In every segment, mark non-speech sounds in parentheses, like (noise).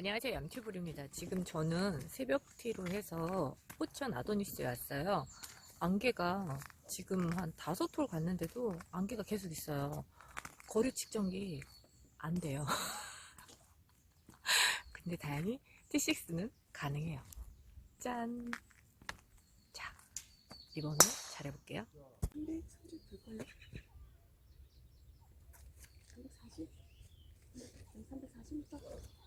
안녕하세요. 얌튜브입니다. 지금 저는 새벽티로 해서 포천 아도니스에 왔어요. 안개가 지금 한 다섯 톨 갔는데도 안개가 계속 있어요. 거리 측정기 안 돼요. (laughs) 근데 다행히 T6는 가능해요. 짠! 자, 이번에 잘 해볼게요. 300, 30 될걸요? 340? 340m?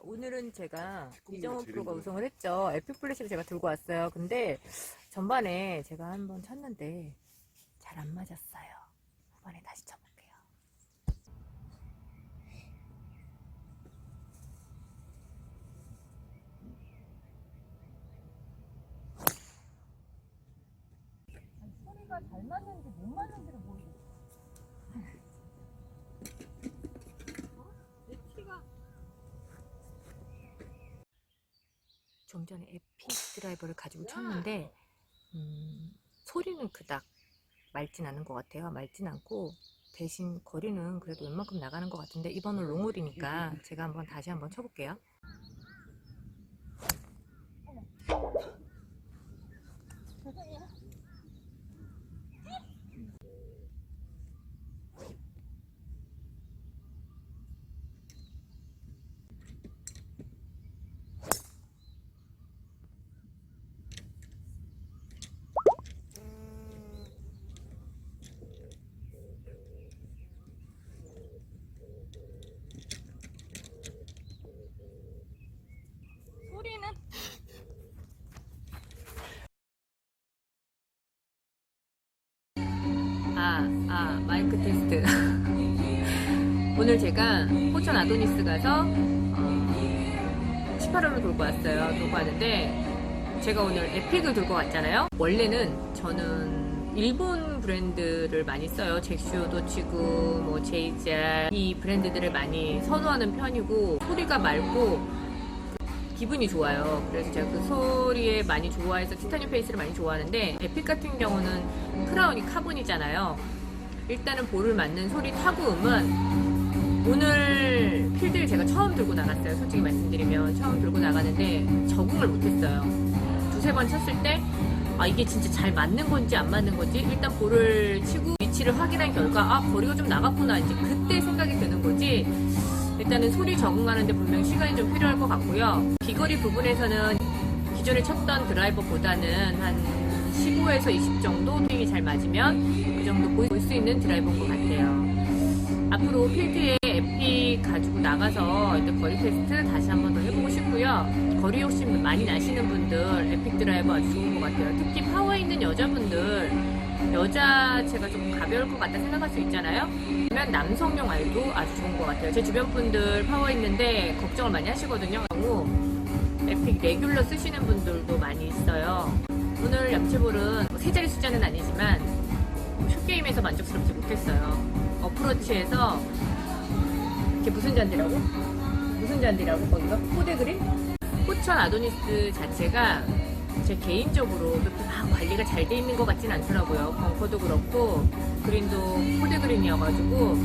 자, 오늘은 제가 이정훈 프로가 우승을 했죠. 에픽 플래시를 제가 들고 왔어요. 근데 전반에 제가 한 번 쳤는데 잘 안 맞았어요. 후반에 다시 쳐볼게요. 소리가 잘 맞는지 못 맞는지를 모르겠어. 내 좀 전에 에픽 드라이버를 가지고 쳤는데 음, 소리는 그닥 맑진 않은 것 같아요. 맑진 않고 대신 거리는 그래도 웬만큼 나가는 것 같은데 이번은 롱홀이니까 제가 한번 다시 한번 쳐볼게요. 소리는 아, 아, 마이크 테스트. (laughs) 오늘 제가 포천 아도니스 가서 어, 18호를 돌고 왔어요. 돌고 왔는데 제가 오늘 에픽을 들고 왔잖아요. 원래는 저는 일본 브랜드를 많이 써요. 잭슈도 치고 뭐 제이자 이 브랜드들을 많이 선호하는 편이고 소리가 맑고 기분이 좋아요. 그래서 제가 그 소리에 많이 좋아해서 티타늄 페이스를 많이 좋아하는데 에픽 같은 경우는 크라운이 카본이잖아요. 일단은 볼을 맞는 소리 타구음은 오늘 필드를 제가 처음 들고 나갔어요. 솔직히 말씀드리면 처음 들고 나가는데 적응을 못했어요. 두세 번 쳤을 때 아, 이게 진짜 잘 맞는 건지 안 맞는 건지 일단 볼을 치고 위치를 확인한 결과 아 거리가 좀 나갔구나 이제 그때 생각이 드는 거지 일단은 소리 적응하는데 분명 시간이 좀 필요할 것 같고요. 비거리 부분에서는 기존에 쳤던 드라이버보다는 한 15에서 20 정도 스윙이 잘 맞으면 그 정도 볼 수 있는 드라이버인 것 같아요. 앞으로 필드에 에픽 가지고 나가서 일단 거리 테스트 다시 한번 더 해보고 싶고요. 거리 욕심 많이 나시는 분들 에픽 드라이버 아주 좋은 것 같아요. 특히 파워 있는 여자분들 여자체가 좀 가벼울 것 같다 생각할 수 있잖아요. 그러면 남성용 말고 아주 좋은 것 같아요. 제 주변 분들 파워 있는데 걱정을 많이 하시거든요. 너무 에픽 레귤러 쓰시는 분들도 많이 있어요. 오늘 얌체볼은 뭐세 자리 숫자는 아니지만 숏게임에서 만족스럽지 못했어요. 어프로치에서 이게 무슨 잔디라고? 무슨 잔디라고 거기가? 포대 그린? 포천 아도니스 자체가 제 개인적으로 그렇게 막 관리가 잘 돼 있는 것 같진 않더라고요. 벙커도 그렇고 그린도 포대 그린이어가지고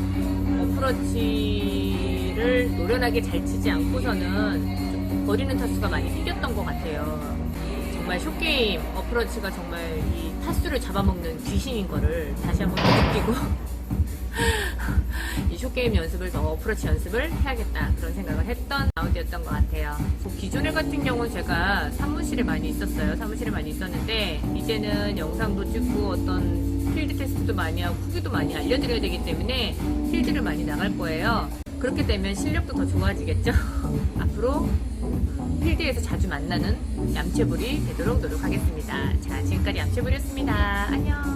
어프로치를 노련하게 잘 치지 않고서는 좀 버리는 타수가 많이 생겼던 것 같아요. 정말 숏게임 어프로치가 정말 이 타수를 잡아먹는 귀신인 거를 다시 한번 느끼고 (laughs) 이 숏게임 연습을 더 어프로치 연습을 해야겠다 그런 생각을 했던 라운드였던 것 같아요. 뭐 기존에 같은 경우는 제가 사무실에 많이 있었어요. 사무실에 많이 있었는데 이제는 영상도 찍고 어떤 필드 테스트도 많이 하고 후기도 많이 알려드려야 되기 때문에 필드를 많이 나갈 거예요. 그렇게 되면 실력도 더 좋아지겠죠. (laughs) 앞으로 필드에서 자주 만나는 얌체불이 되도록 노력하겠습니다. 자, 지금까지 얌체불이었습니다. 안녕.